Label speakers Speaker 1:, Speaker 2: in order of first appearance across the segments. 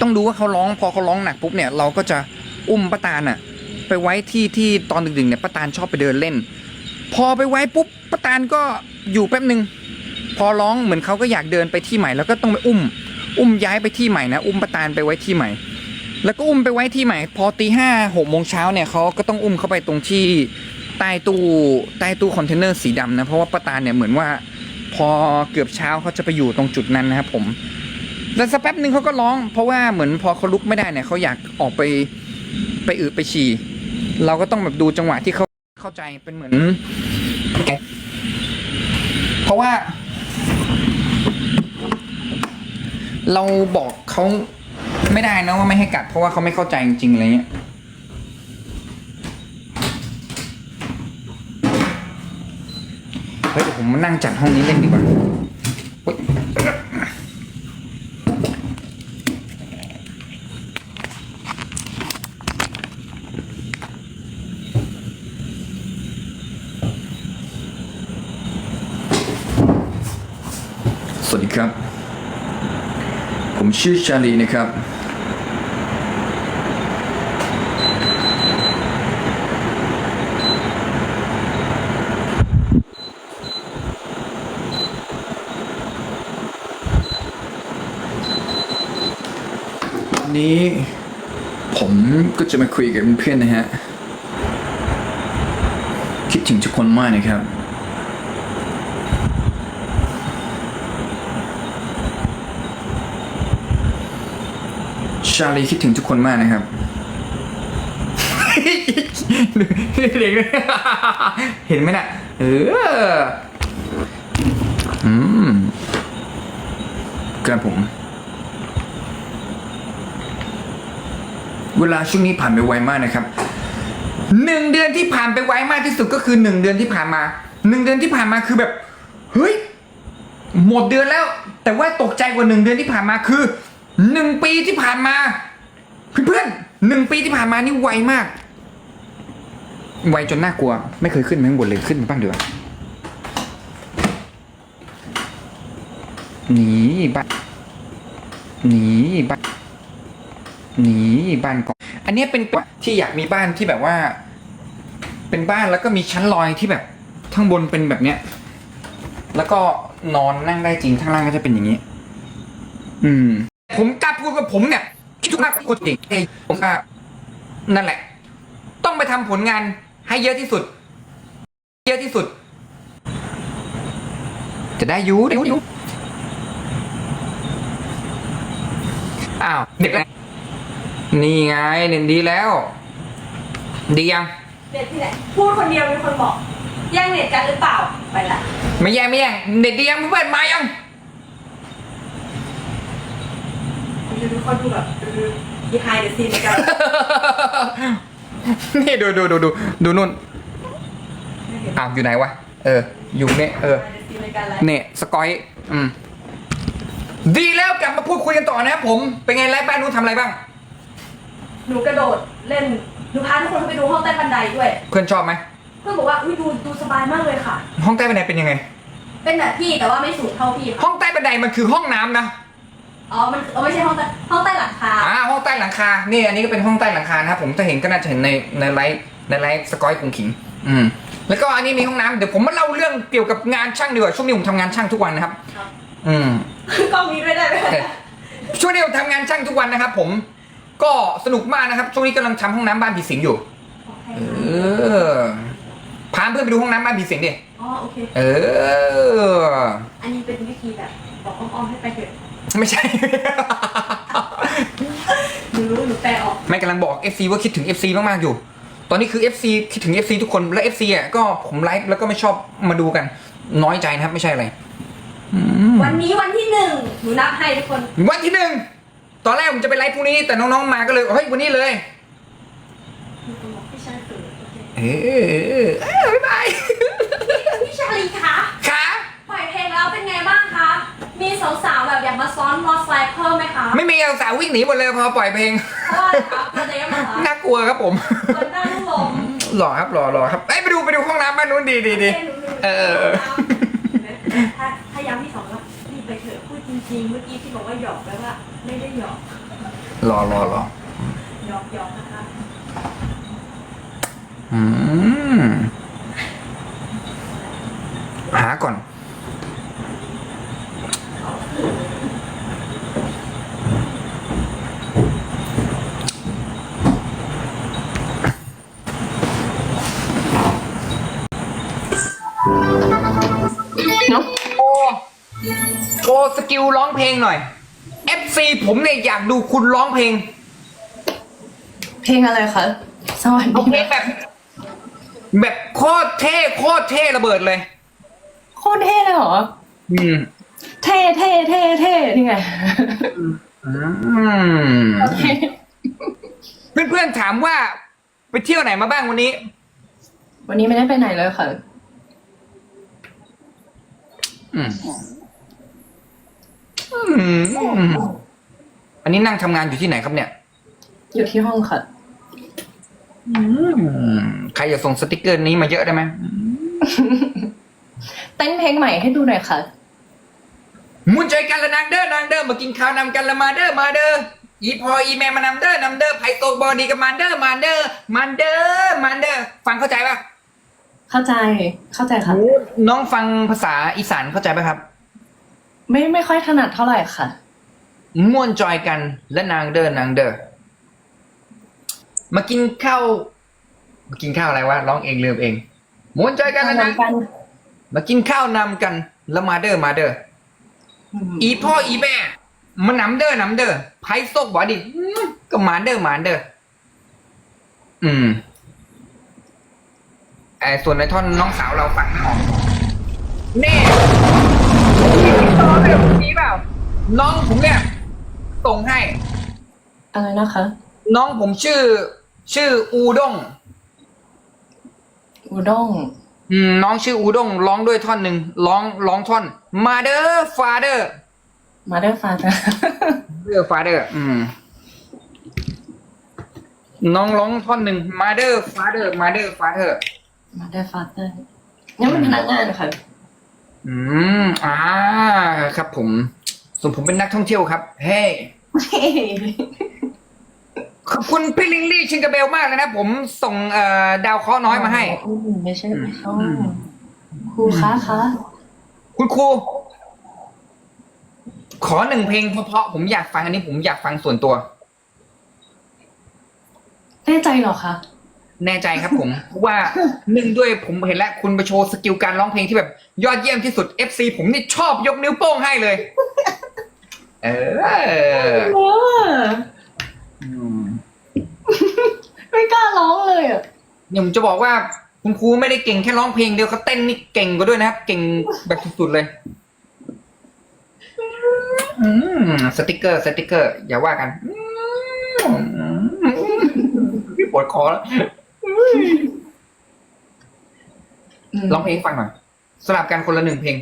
Speaker 1: ต้องดูว่าเขาร้องพอเขาร้องหนักปุ๊บเนี่ยเราก็จะอุ้มป้าตาลอะไปไว้ที่ที่ตอนดึกๆเนี่ยป้าตาลชอบไปเดินเล่น พอไปไว้ปุ๊บป้าตาลก็อยู่แป๊บหนึ่งพอร้องเหมือนเขาก็อยากเดินไปที่ใหม่แล้วก็ต้องไปอุ้ม อุ้มย้ายไปที่ใหม่นะอุ้มป้าตาลไปไว้ที่ใหม่ แล้วก็อุ้มไปไว้ที่ใหม่ พอตีห้าหกโมงเช้าเนี่ยเขาก็ต้องอุ้มเข้าไปตรงที่ใต้ตู้ใต้ตู้คอนเทนเนอร์สีดำนะเพราะว่าป้าตาลเนี่ยเหมือนว่า พอเกือบเช้าเขาจะไปอยู่ตรงจุดนั้นนะครับผม แล้วสักแป๊บหนึ่งเขาก็ร้อง เพราะว่าเหมือนพอเขาลุกไม่ได้เนี่ยเขาอยากออกไปไปอึไปฉี่ เราก็ต้องแบบดูจังหวะที่เขาเข้าใจเป็นเหมือนเพราะว่า เราบอกเขาไม่ได้นะว่าไม่ให้กัด เพราะว่าเขาไม่เข้าใจจริงๆอะไรเงี้ยเฮ้ยเดี๋ยวผมมานั่งจัดห้องนี้เล่นดีกว่าเฮ้ยสวัสดี ครับ ผมชื่อชาลีนะครับ วันนี้ผมก็จะมาคุยกับเพื่อนๆนะฮะ คิดถึงทุกคนมากนะครับ ชาลีคิดถึงทุกคนมากนะครับเด็กเห็นไหมน่ะ เออ อืมครับผม เวลาช่วงนี้ผ่านไปไวมากนะครับหนึ่งเดือนที่ผ่านไปไวมากที่สุดก็คือหนึ่งเดือนที่ผ่านมาหนึ่งเดือนที่ผ่านมาคือแบบ เฮ้ย หมดเดือนแล้ว แต่ว่าตกใจกว่าหนึ่งเดือนที่ผ่านมาคือ หนึ่งปีที่ผ่านมา เพื่อนๆหนึ่งปีที่ผ่านมานี่ไวมาก ไวจนน่ากลัว ไม่เคยขึ้นไปข้างบนเลยขึ้นบ้างเดือหนีบ้านหนีบ้านหนีบ้านก่อนอันนี้เป็นที่อยากมีบ้านที่แบบว่า เป็นบ้านแล้วก็มีชั้นลอยที่แบบข้างบนเป็นแบบเนี้ย แล้วก็นอนนั่งได้จริงข้างล่างก็จะเป็นอย่างนี้ อืม ผมกล้าพูดว่าผมเนี่ยคิดมากกว่าคนเก่งเองผมก็นั่นแหละ ต้องไปทำผลงานให้เยอะที่สุด เยอะที่สุด จะได้อยูได้อยูอ้าวเด็กแล้วนี่ไงเด่นดีแล้ว ดียัง
Speaker 2: เน็ตที่ไหนพูดคนเดียวมีคนบอกแย่งเน็ตกันหรือเปล่าไปละ
Speaker 1: ไม่แย่งไม่แย่งเด็ดดียังเพื่อนๆมายัง
Speaker 2: ดูทุกคนดูแบบยีไฮเดอะซีนกัน
Speaker 1: นี่ดูดูดูดูดูนู่นอ้าวอยู่ไหนวะ เออ อยู่เนี่ยเออ
Speaker 2: ไฮเดอะซีนกันอะไร
Speaker 1: เนี่ยสกอยอืมดีแล้วกลับมาพูดคุยกันต่อนะครับผม เป็นไงไลฟ์บ้านนู้นทำอะไรบ้าง
Speaker 2: หนูกระโดดเล่นหนูพาทุกคนไปดูห้องใต้บันไดด้วย
Speaker 1: เพื่อนชอบไหม
Speaker 2: เพื่อนบอกว่าอุ้ยดูดูสบายมากเลยค่ะ
Speaker 1: ห้องใต้บันไดเป็นยังไง
Speaker 2: เป็นแบบพี่แต่ว่าไม่สูงเท่าพี่ค่ะ
Speaker 1: ห้องใต้บันไดมันคือห้องน้ำนะ
Speaker 2: อ๋อมันเออไม่ใช่ห้องใต้ห้องใต้หลังคา
Speaker 1: อ่าห้องใต้หลังคา นี่อันนี้ก็เป็นห้องใต้หลังคานะครับผมถ้าเห็นก็น่าจะเห็นในในไลฟ์ในไลฟ์สกอยกุงขิง อืม แล้วก็อันนี้มีห้องน้ำเดี๋ยวผมมาเล่าเรื่องเกี่ยวกับงานช่างดีกว่าช่วงนี้ผมทำงานช่างทุกวันนะครับ
Speaker 2: ครับ
Speaker 1: อืม
Speaker 2: กล้องนี้ด้วยได้ไหม
Speaker 1: โอเคช่วงนี้ผมทำงานช่างทุกวันนะครับ ผม ก็สนุกมากนะครับ ช่วงนี้กำลังทำห้องน้ำบ้านผีสิงอยู่ เออ พาเพื่อนไปดูห้องน้ำบ้านผีสิงดิ
Speaker 2: อ๋อโอเค
Speaker 1: เออ
Speaker 2: อันนี้เป็นวิธีแบบบอกอ้อมๆให้ไปเถอะ
Speaker 1: ไม่ใช่
Speaker 2: หนูรู้หนูแปลออก
Speaker 1: ไม่กำลังบอก FC ว่าคิดถึง FC มาก ๆ อยู่ ตอนนี้คือ FC คิดถึง FC ทุกคน และ FC อะก็ผมไลฟ์แล้วก็ไม่ชอบมาดูกัน น้อยใจนะครับ ไม่ใช่อะไรอืม
Speaker 2: วันนี้วันที่หนึ่งหนูนับให้ทุกคน
Speaker 1: วันที่หนึ่ง ตอนแรกผมจะไปไลฟ์พรุ่งนี้ แต่น้อง ๆ มาก็เลย เฮ้ย วันนี้เลย
Speaker 2: มีคนบอกพี่ชาลีโอเค
Speaker 1: เออเออบ๊ายบาย
Speaker 2: พี่ชาลีคะ
Speaker 1: ขา
Speaker 2: ปล่อยเพลงแล้วเป็นไงบ้างคะ มีสาวๆแบบอยากมาซ้อนมอไซค์เพิ่มไหมคะ
Speaker 1: ไม่มีสาววิ่งหนีหมดเลยพอปล่อยเพลง
Speaker 2: เพราะว่าอะไรคะกระเดมเหรอคะ
Speaker 1: น่ากลัวครับผม
Speaker 2: เปิดหน้าลูกลม
Speaker 1: หล่อครับหล่อหล่อครับเอ้ยไปดูไปดูห้องน้ำบ้านนู้นดีดีดี เออเออเออ
Speaker 2: ถ้าถ้าย้ำที่สองว่ารีบไปเถอะพูดจริงๆเมื่อกี้ที่บอกว่าหยอกแล้วว่า ไม่ได้หยอก
Speaker 1: รอรอรอ
Speaker 2: หยอกหยอกนะคะ
Speaker 1: อืม โชว์สกิลร้องเพลงหน่อย FC ผมเนี่ยอยากดูคุณร้องเพลง
Speaker 3: เพลงอะไรคะ สวัส
Speaker 1: เอา
Speaker 3: ดี
Speaker 1: เพลงแบบ แบบโคตรเท่โคตรเท่ระเบิดเลย
Speaker 3: โคตรเท่เลยเหรอ
Speaker 1: อืม
Speaker 3: เท่เท่เท่เท่นี่ไง
Speaker 1: อืมเพื่อนๆถามว่า ไปเที่ยวไหนมาบ้างวันนี้
Speaker 3: วันนี้ไม่ได้ไปไหนเลยค่ะ
Speaker 1: อืม อืมอันนี้นั่งทำงานอยู่ที่ไหนครับเนี่ย
Speaker 3: อยู่ที่ห้องค่ะ
Speaker 1: อืมใครอยากส่งสติกเกอร์นี้มาเยอะได้ไหม
Speaker 3: เต้นเพลงใหม่ให้ดูหน่อยค่ะ
Speaker 1: มุนใจกันละนางเด้อนางเด้อมากินข้าวนำกันละมาเด้อมาเด้ออีพออีแม่มานำเด้อนำเด้อไผ่โตกบอดีกับมันเด้อมาเด้อมันเด้อมันเด้อฟังเข้าใจปะ
Speaker 3: เข้าใจเข้าใจค่ะ
Speaker 1: น้องฟังภาษาอีสานเข้าใจปะครับ
Speaker 3: ไม่ไม่ค่อยถนัดเท่าไหร่ค่ะ
Speaker 1: ม่วนจอยกันและนางเด้อนางเด้อมากินข้าวมากินข้าวอะไรวะร้องเองลืมเอง ม่วนจอยกันและนาง
Speaker 3: กัน
Speaker 1: มากินข้าวนำกันแล้วมาเด้อมาเด้ออีพ่ออีแม่มันนำเด้อนำเด้อไพ่ซกบ่ดิอื้อก็หมานเด้อหมานเด้ออืมไอ้ส่วนในท่อนน้องสาวเราฟังไม่ออกแน่ ต่อเรื่องนี้เปล่าน้องผมเนี่ยส่งให้
Speaker 3: อะไรนะคะ
Speaker 1: น้องผมชื่อ ชื่ออูด้ง
Speaker 3: อุด้ง
Speaker 1: อืมน้องชื่ออูด้งร้องด้วยท่อนหนึ่งร้องร้องท่อน มาเด้อฟาเดอร์
Speaker 3: มาเดอร์ฟาจ้ะ
Speaker 1: เดอร์ฟาเดอร์อืม น้องร้องท่อนหนึ่งมาเดอร์ฟาเดอร์มาเดอร์ฟาเดอร์
Speaker 3: มาเดอร์ฟาเตอร์นี่เป็นพนักงานค่ะ
Speaker 1: อืมอ่าครับ ผมส่วนผมเป็นนักท่องเที่ยวครับ เฮ้ ขอบคุณพี่ลิงลี่ชิงกระเบลมากเลยนะ ผมส่งเอ่อดาวเคราะห์น้อยมาให้
Speaker 3: อืมไม่ใช่ไม่ใช่
Speaker 1: อืม
Speaker 3: ครูคะคะ
Speaker 1: คุณครู ขอหนึ่งเพลงเพราะๆผมอยากฟังอันนี้ผมอยากฟังส่วนตัว
Speaker 3: แน่ใจเหรอคะ
Speaker 1: แน่ใจครับผม เพราะว่าหนึ่งด้วยผมเห็นแล้วคุณไปโชว์สกิลการร้องเพลงที่แบบยอดเยี่ยมที่สุด FC ผมนี่ชอบยกนิ้วโป้งให้เลยเอออืม
Speaker 3: ไม่กล้าร้องเลยอะ
Speaker 1: เนี่ยผมจะบอกว่าคุณครูไม่ได้เก่งแค่ร้องเพลงเดียวเขาเต้นนี่เก่งกว่าด้วยนะครับ เก่งแบบสุดๆเลย อืมสติกเกอร์ สติกเกอร์ อย่าว่ากันอืมพี่ปวดคอแล้ว
Speaker 3: ม
Speaker 1: ร้องเพลงให้ฟังหน่อยสลับกันคนละหนึ่งเพลง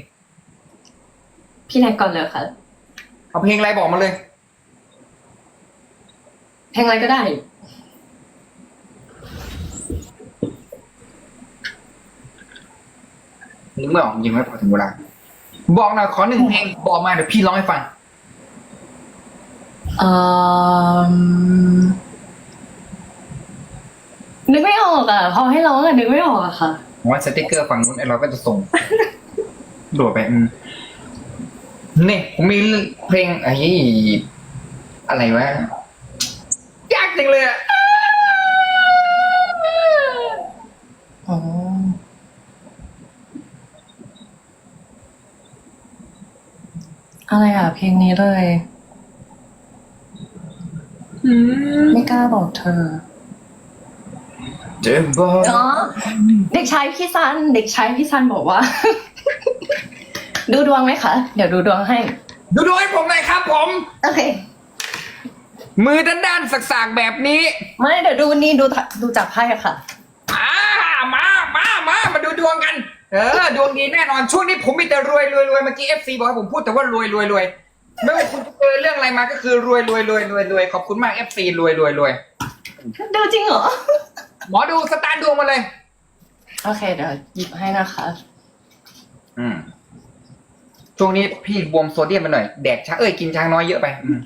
Speaker 3: พี่แนกก่อนเลยค่ะ
Speaker 1: เอาเพลงอะไรบอกมาเลย
Speaker 3: เพลงอะไรก็ได้
Speaker 1: นึกไม่ออกยังไม่พอถึงเวลา บอกหน่อยขอหนึ่งเพลงบอกมาเดี๋ยวพี่ร้องให้ฟัง
Speaker 3: เอ่อ นึกไม่ออกอะพอให้ร้องอะนึกไม่ออกอะค่ะ
Speaker 1: ว่าสติกเกอร์ฝั่งนู้นไอ้เราก็จะส่งโดดไปอืมนี่ผมมีเพลงไอ้อะไรวะยากจังเลยอะ
Speaker 3: อ๋ออะไรอะ เพลงนี้เลย
Speaker 1: อืม
Speaker 3: ไม่กล้าบอกเธอ
Speaker 1: จะบอก
Speaker 3: อ๋อเด็กชายพี่ซัน เด็กชายพี่ซันบอกว่า ดูดวงไหมคะ เดี๋ยวดูดวงให้
Speaker 1: ดูดูให้ผมหน่อยครับผม
Speaker 3: โอเค
Speaker 1: มือด้านๆสักๆแบบนี้
Speaker 3: ไม่เดี๋ยวดูนี่ดูดูจากไพ่ค่ะ
Speaker 1: อ่ามามามามาดูดวงกัน เออ ดวงดีแน่นอน ช่วงนี้ผมมีแต่รวยรวยรวยเมื่อกี้เอฟซีบอกให้ผมพูดแต่ว่ารวยรวยรวยไม่ว่าคุณจะเจอเรื่องอะไรมาก็คือรวยรวยรวยรวยรวยขอบคุณมากเอฟซีรวยรวยรวย
Speaker 3: ดูจริงเหรอ
Speaker 1: หมอดูสตาร์ทดวงมาเลย
Speaker 3: โอเคเดี๋ยวหยิบให้นะคะ
Speaker 1: อืม ช่วงนี้พี่บวมโซเดียมไปหน่อย แดกช้าเอ้ยกินช้างน้อยเยอะไป อืม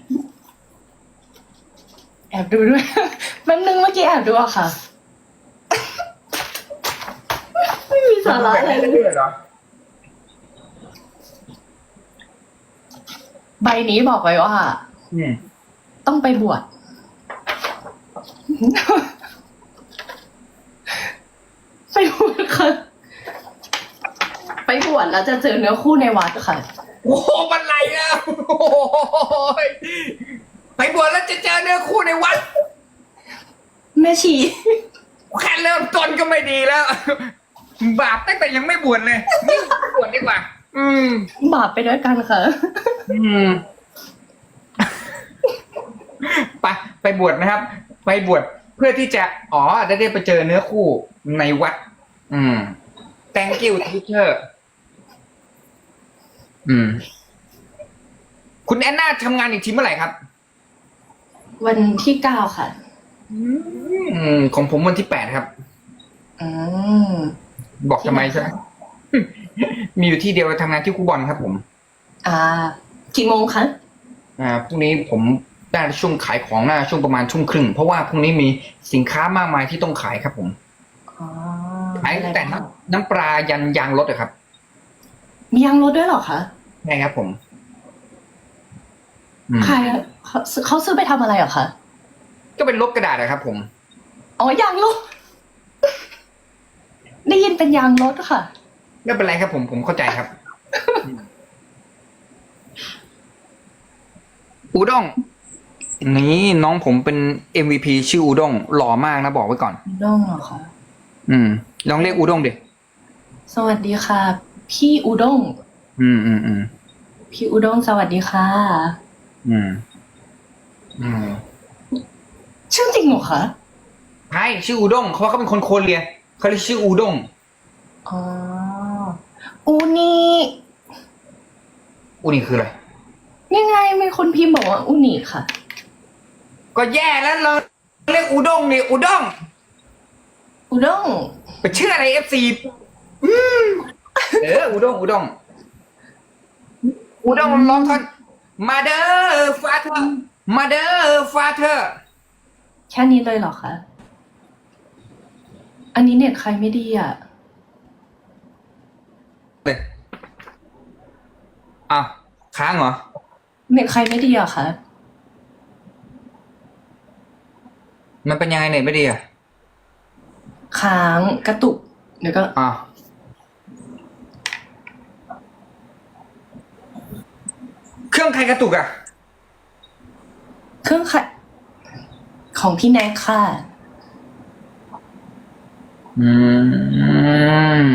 Speaker 3: อบดูด้วย แป๊บนึงเมื่อกี้แอบดูอะค่ะ ไม่มีสาระอะไรเลย
Speaker 1: เหรอ
Speaker 3: ใบนี้บอกไว้ว่า
Speaker 1: อืม
Speaker 3: ต้องไปบวช ไปบวชค่ะ ไปบวชแล้วจะเจอเนื้อคู่ในวัดค่ะ
Speaker 1: โอ้โหมันไรอะโอ้โหไปบวชแล้วจะเจอเนื้อคู่ในวัด
Speaker 3: แม่ชี
Speaker 1: แค่เริ่มต้นก็ไม่ดีแล้ว บาปตั้งแต่ยังไม่บวชเลยนี่บวชดีกว่า อืม
Speaker 3: บาปไปด้วยกันค่ะ
Speaker 1: อืมไปไปบวชนะครับ ไปบวชเพื่อที่จะ อ๋อได้ได้ไปเจอเนื้อคู่ ในวัด อืม thank you teacher อืม คุณแอนนาทำงานอีกทีเมื่อไหร่ครับ
Speaker 3: วันที่เก้าค่ะ
Speaker 1: อืม ของผมวันที่แปดครับ
Speaker 3: อืม
Speaker 1: บอกทำไมใช่ไหมมีอยู่ที่เดียวทำงานที่คูบอลครับผม
Speaker 3: อ่า กี่โมงคะ
Speaker 1: อ่า พรุ่งนี้ผมได้ช่วงขายของหน้าช่วงประมาณทุ่มครึ่ง เพราะว่าพรุ่งนี้มีสินค้ามากมายที่ต้องขายครับผม
Speaker 3: อ๋อ
Speaker 1: ขายตั้งแต่น้ำน้ำปลายันยางรถอะครับ
Speaker 3: มียางรถด้วยเหรอคะ
Speaker 1: ใช่ครับผมอืม
Speaker 3: ใครเขาเขาซื้อไปทำอะไรเหรอคะ
Speaker 1: ก็เป็นลบกระดาษอะครับ ผม
Speaker 3: อ๋อยางรถ ได้ยินเป็นยางรถค่ะ
Speaker 1: ไม่เป็นไรครับผมผมเข้าใจครับ อูด้งนี่น้องผมเป็น MVP ชื่ออูด้งหล่อมากนะบอกไว้ก่อน
Speaker 3: อูด้งเหรอคะ
Speaker 1: อืม ลองเรียกอูด้งดิ
Speaker 3: สวัสดีค่ะ พี่อูด้ง
Speaker 1: อืมอืมอืม
Speaker 3: พี่อูด้งสวัสดีค่ะ
Speaker 1: อืมอืม
Speaker 3: ชื่อจริงเหรอคะ
Speaker 1: ใช่ชื่ออูด้งเพราะเขาเป็นคนโคเรียเขาเรียกชื่ออูด้ง
Speaker 3: อ๋ออูนี่
Speaker 1: อูนี่คืออะไร
Speaker 3: ยังไงมีคนพิมพ์บอกว่าอูนี่ค่ะ
Speaker 1: ก็แย่แล้วเราเรียกอูด้งนี่อูด้ง
Speaker 3: อูด้ง
Speaker 1: ไปชื่ออะไรเอฟซีเอออูด้งอูด้งอูด้งร้องท่อนมาเดอร์ฟาเธอมาเดอร์ฟาเธอ
Speaker 3: แค่นี้เลยเหรอคะ อันนี้เน็ตใครไม่ดีอะ
Speaker 1: เลยอ้าวค้างเหรอ
Speaker 3: เน็ตใครไม่ดีอะคะ
Speaker 1: มันเป็นยังไงเน็ตไม่ดีอะ
Speaker 3: ค้างกระตุกเดี๋ยวก็
Speaker 1: อ้าวเครื่องใครกระตุกอะ
Speaker 3: เครื่องขัดของพี่แน็กค่ะ
Speaker 1: อืม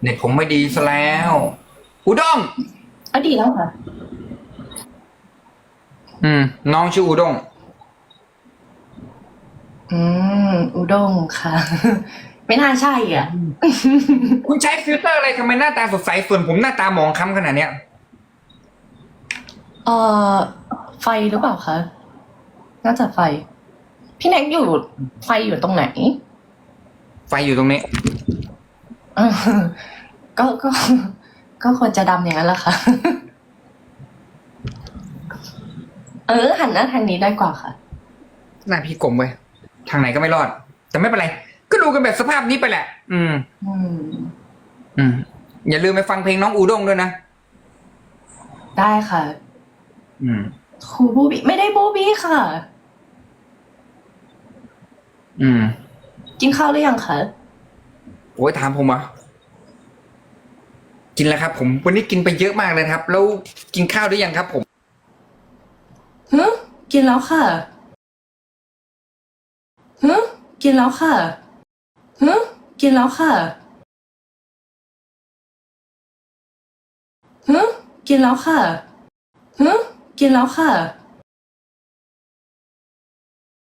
Speaker 1: เน็ตผมไม่ดีซะแล้วอูด้ง
Speaker 3: อะดีแล้วค่ะ
Speaker 1: อืม น้องชื่ออูด้ง
Speaker 3: อืมอุด้งค่ะ ไม่น่าใช่อะ
Speaker 1: คุณใช้ฟิลเตอร์อะไรทำไมหน้าตาสดใสส่วนผมหน้าตาหมองคล้ำขนาดเนี้ย
Speaker 3: เอ่อ ไฟหรือเปล่าคะ น่าจะไฟ พี่แน็กอยู่ไฟอยู่ตรงไหน
Speaker 1: ไฟอยู่ตรงนี้
Speaker 3: เออก็ก็ ก็ควรจะดำอย่างนั้นแหละค่ะ เออ หันหน้าทางนี้ได้กว่าค่ะ
Speaker 1: หน้าพี่กลมไว้ย ทางไหนก็ไม่รอด แต่ไม่เป็นไร ก็ดูกันแบบสภาพนี้ไปแหละ อืม
Speaker 3: อืม
Speaker 1: อืม อย่าลืมไปฟังเพลงน้องอูด้งด้วยนะ
Speaker 3: ได้ค่ะ
Speaker 1: อืม
Speaker 3: ครูบูบี้ไม่ได้บูบี้ค่ะ
Speaker 1: อืม
Speaker 3: กินข้าวหรือยังคะ
Speaker 1: โอ้ยถามผมเหรอะกินแล้วครับ ผม วันนี้กินไปเยอะมากเลยครับ แล้วกินข้าวหรือยังครับ ผม
Speaker 3: ฮึกินแล้วค่ะ ฮึกินแล้วค่ะฮึกินแล้วค่ะฮึกินแล้วค่ะฮึกินแล้วค่ะ